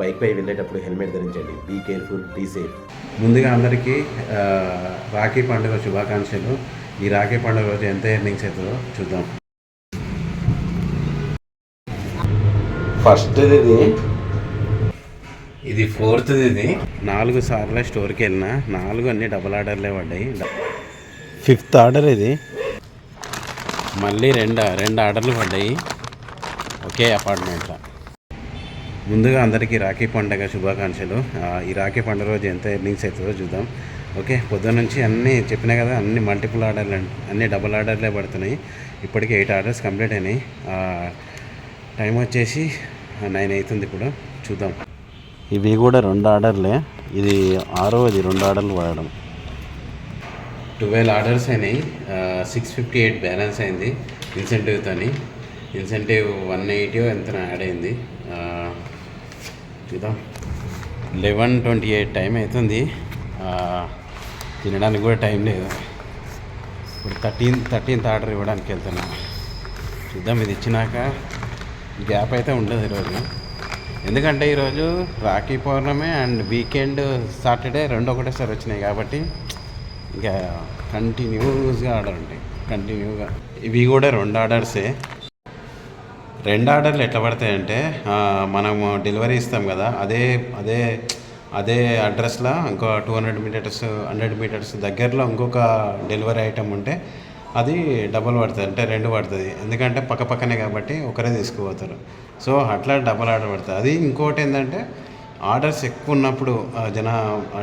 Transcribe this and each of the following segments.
బైక్పై వెళ్ళేటప్పుడు హెల్మెట్ ధరించండి. Be careful be safe. ముందుగా అందరికీ రాఖీ పండుగ శుభాకాంక్షలు. ఈ రాఖీ పండుగ రోజు ఎంత ఎర్నింగ్స్ అవుతుందో చూద్దాం. ఫస్ట్ ఇది. ఇది ఫోర్త్ ఇది నాలుగు సార్లు స్టోర్కి వెళ్ళిన నాలుగు అన్ని డబుల్ ఆర్డర్లే పడ్డాయి. ఫిఫ్త్ ఆర్డర్ ఇది. మళ్ళీ రెండు రెండు ఆర్డర్లు పడ్డాయి. ఒకే అపార్ట్మెంట్లో. ముందుగా అందరికీ రాఖీ పండగ శుభాకాంక్షలు. ఈ రాఖీ పండుగ రోజు ఎంత ఎర్నింగ్స్ అవుతుందో చూద్దాం. ఓకే పొద్దున్న నుంచి అన్నీ చెప్పినా కదా అన్ని మల్టిపుల్ ఆర్డర్లు అన్ని డబుల్ ఆర్డర్లే పడుతున్నాయి. ఇప్పటికే ఎయిట్ ఆర్డర్స్ కంప్లీట్ అయినాయి. టైం వచ్చేసి నైన్ అవుతుంది ఇప్పుడు. చూద్దాం. ఇవి కూడా రెండు ఆర్డర్లే. ఇది ఆరో ఇది రెండు ఆర్డర్లు పడడం ట్వెల్వ్ ఆర్డర్స్ అయినాయి. సిక్స్ ఫిఫ్టీ ఎయిట్ బ్యాలెన్స్ అయింది. ఇన్సెంటివ్తో ఇన్సెంటివ్ వన్ ఎయిటీ ఎంత యాడ్ అయింది. చూద్దాం. లెవెన్ ట్వంటీ ఎయిట్ టైం అవుతుంది. తినడానికి కూడా టైం లేదు. ఇప్పుడు థర్టీన్ థర్టీన్త్ ఆర్డర్ ఇవ్వడానికి వెళ్తున్నాను చూద్దాం ఇది ఇచ్చినాక గ్యాప్ అయితే ఉండదు ఈరోజు. ఎందుకంటే ఈరోజు Rakhi Pournami and weekend Saturday రెండు ఒకటేసారి వచ్చినాయి కాబట్టి ఇంకా కంటిన్యూస్గా ఆర్డర్ ఉంటాయి. కంటిన్యూగా. ఇవి కూడా రెండు ఆర్డర్సే. రెండు ఆర్డర్లు ఎట్లా పడతాయంటే మనము డెలివరీ ఇస్తాం కదా అదే అదే అదే అడ్రస్లో ఇంకో two hundred metres hundred metres దగ్గరలో ఇంకొక డెలివరీ ఐటమ్ ఉంటే అది డబల్ పడుతుంది అంటే రెండు పడుతుంది ఎందుకంటే పక్క పక్కనే కాబట్టి ఒకరే తీసుకుపోతారు. సో అట్లా డబల్ ఆర్డర్ పడుతుంది అది ఇంకోటి ఏంటంటే ఆర్డర్స్ ఎక్కువ ఉన్నప్పుడు జన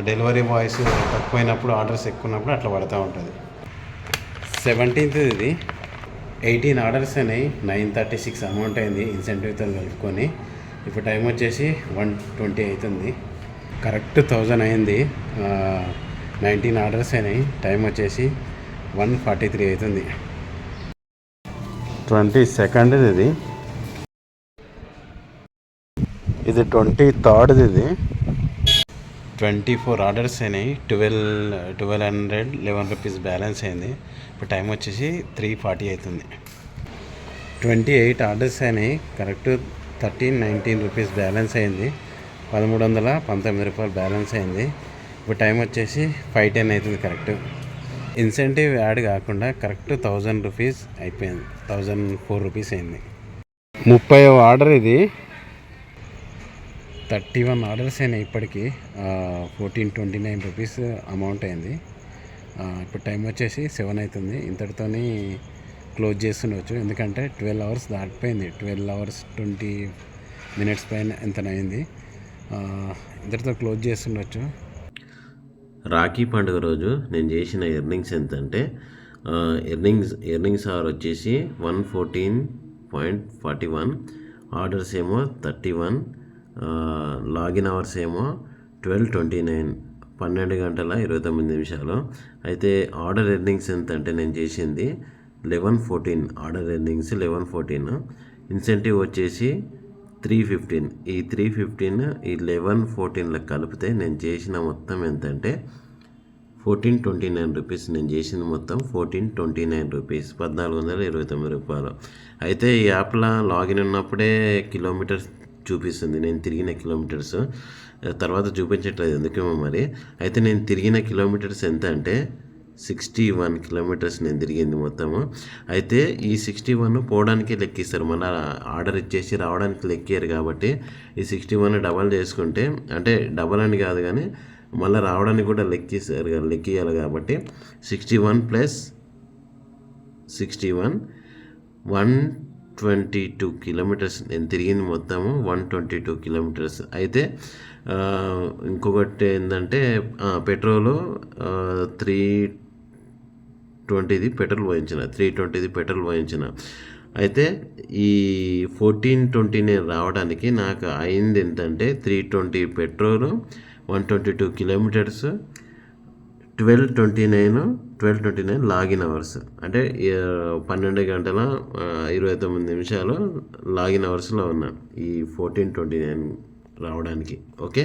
డెలివరీ బాయ్స్ తక్కువైనప్పుడు ఆర్డర్స్ ఎక్కువ ఉన్నప్పుడు అట్లా పడుతూ ఉంటుంది. సెవెంటీన్త్ ఇది. ఎయిటీన్ ఆర్డర్స్ అయినాయి. నైన్ థర్టీ సిక్స్ అమౌంట్ అయింది. ఇన్సెంటివ్తో కలుపుకొని. ఇప్పుడు టైం వచ్చేసి వన్ ట్వంటీ అవుతుంది కరెక్ట్ థౌజండ్ అయింది. నైన్టీన్ ఆర్డర్స్ అయినాయి. టైం వచ్చేసి వన్ ఫార్టీ త్రీ అవుతుంది ట్వంటీ సెకండ్ ఇది. ఇది ట్వంటీ థర్డ్ది ఇది. ట్వంటీ ఫోర్ ఆర్డర్స్ అయినాయి. Twelve twelve hundred eleven rupees balance అయింది. ఇప్పుడు టైం వచ్చేసి త్రీ ఫార్టీ అవుతుంది. ట్వంటీ ఎయిట్ ఆర్డర్స్ అయినాయి. Correct thirteen nineteen rupees balance అయింది. పదమూడు వందల పంతొమ్మిది రూపాయలు బ్యాలెన్స్ అయింది. ఇప్పుడు టైం వచ్చేసి ఫైవ్ టెన్ అవుతుంది కరెక్ట్. ఇన్సెంటివ్ యాడ్ కాకుండా కరెక్ట్ థౌజండ్ రూపీస్ అయిపోయింది. థౌజండ్ ఫోర్ రూపీస్ అయింది. ముప్పై ఆర్డర్ ఇది. థర్టీ వన్ ఆర్డర్స్ అయినాయి ఇప్పటికీ. Fourteen twenty nine rupees amount అయింది. ఇప్పుడు టైం వచ్చేసి సెవెన్ అవుతుంది. ఇంతటితోని క్లోజ్ చేస్తుండవచ్చు ఎందుకంటే ట్వెల్వ్ అవర్స్ దాటిపోయింది. ట్వెల్వ్ అవర్స్ ట్వంటీ మినిట్స్ పైన ఎంతనైంది ఇంతటితో క్లోజ్ చేస్తుండొచ్చు. రాఖీ పండుగ రోజు నేను చేసిన ఎర్నింగ్స్ ఎంత అంటే ఎర్నింగ్స్ ఎర్నింగ్స్ అవర్ వచ్చేసి one fourteen point forty one orders ఏమో థర్టీ వన్ లాగిన్ అవర్స్ ఏమో ట్వెల్వ్ ట్వంటీ నైన్ పన్నెండు గంటల ఇరవై తొమ్మిది నిమిషాలు. అయితే ఆర్డర్ ఎర్నింగ్స్ ఎంత అంటే నేను చేసింది eleven fourteen order earnings eleven fourteen. Incentive వచ్చేసి త్రీ ఫిఫ్టీన్. ఈ త్రీ ఫిఫ్టీన్ ఈ లెవెన్ ఫోర్టీన్లకు కలిపితే నేను చేసిన మొత్తం ఎంతంటే ఫోర్టీన్ ట్వంటీ నైన్ రూపీస్. నేను చేసిన మొత్తం ఫోర్టీన్ ట్వంటీ నైన్ రూపీస్ పద్నాలుగు వందల ఇరవై తొమ్మిది రూపాయలు. అయితే ఈ యాప్లో లాగిన్ ఉన్నప్పుడే కిలోమీటర్స్ చూపిస్తుంది. నేను తిరిగిన కిలోమీటర్స్. తర్వాత చూపించట్లేదు. ఎందుకేమో మరి? అయితే నేను తిరిగిన కిలోమీటర్స్ ఎంత అంటే సిక్స్టీ వన్ కిలోమీటర్స్ నేను తిరిగింది మొత్తము. అయితే ఈ సిక్స్టీ వన్ పోవడానికి లెక్కిస్తారు. మన ఆర్డర్ ఇచ్చేసి రావడానికి లెక్కారు కాబట్టి ఈ సిక్స్టీ వన్ డబల్ చేసుకుంటే అంటే డబల్ అని కాదు కానీ మళ్ళీ రావడానికి కూడా లెక్కిస్తారు లెక్కియాలి కాబట్టి sixty one plus sixty one one twenty two kilometres. నేను తిరిగింది మొత్తము వన్ ట్వంటీ టూ కిలోమీటర్స్. అయితే ఇంకొకటి ఏంటంటే పెట్రోలు త్రీ ట్వంటీది పెట్రోల్ పోయించిన త్రీ ట్వంటీది పెట్రోల్ పోయించిన. అయితే ఈ ఫోర్టీన్ ట్వంటీ నేను రావడానికి నాకు అయింది ఏంటంటే three twenty petrol one twenty two kilometres twelve twenty nine twelve twenty nine login hours. అంటే పన్నెండు గంటల ఇరవై తొమ్మిది నిమిషాలు లాగిన్ అవర్స్లో ఉన్నాను ఈ ఫోర్టీన్ ట్వంటీ నైన్ రావడానికి. ఓకే?